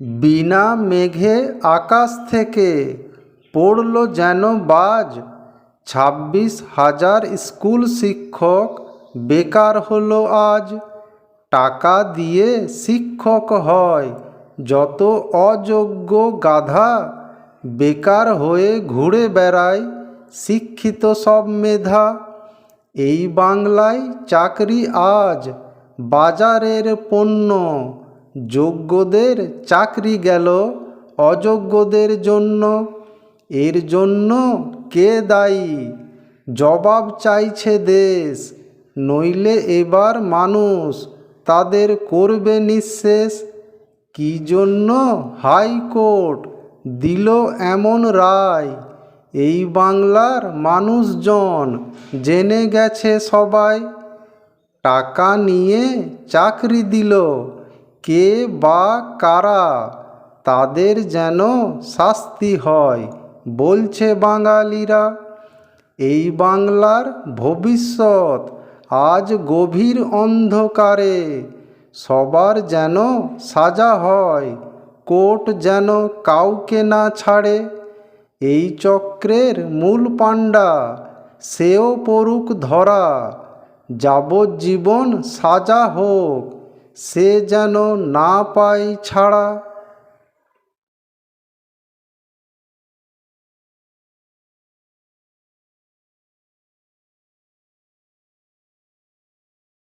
বিনা মেঘে আকাশ থেকে পড়ল যেন বাজ। ছাব্বিশ হাজার স্কুল শিক্ষক বেকার হলো আজ। টাকা দিয়ে শিক্ষক হয় যত অযোগ্য গাধা। বেকার হয়ে ঘুরে বেড়ায় শিক্ষিত সব মেধা। এই বাংলায় চাকরি আজ বাজারের পণ্য। যোগ্যদের চাকরি গেল অযোগ্যদের জন্য। এর জন্য কে দায়ী? জবাব চাইছে দেশ। নইলে এবার মানুষ তাদের করবে নিঃশেষ। কী জন্য হাইকোর্ট দিল এমন রায়? এই বাংলার মানুষজন জেনে গেছে সবাই। টাকা নিয়ে চাকরি দিল। কে বা কারা তাদের যেন শাস্তি হয়, বলছে বাঙালিরা। এই বাংলার ভবিষ্যৎ আজ গভীর অন্ধকারে, সবার যেন সাজা হয়, কোর্ট যেন কাউকে না ছাড়ে। এই চক্রের মূল পাণ্ডা সেও পড়ুক ধরা, যাবজ্জীবন সাজা হোক। সে যেন না পায় ছাড়া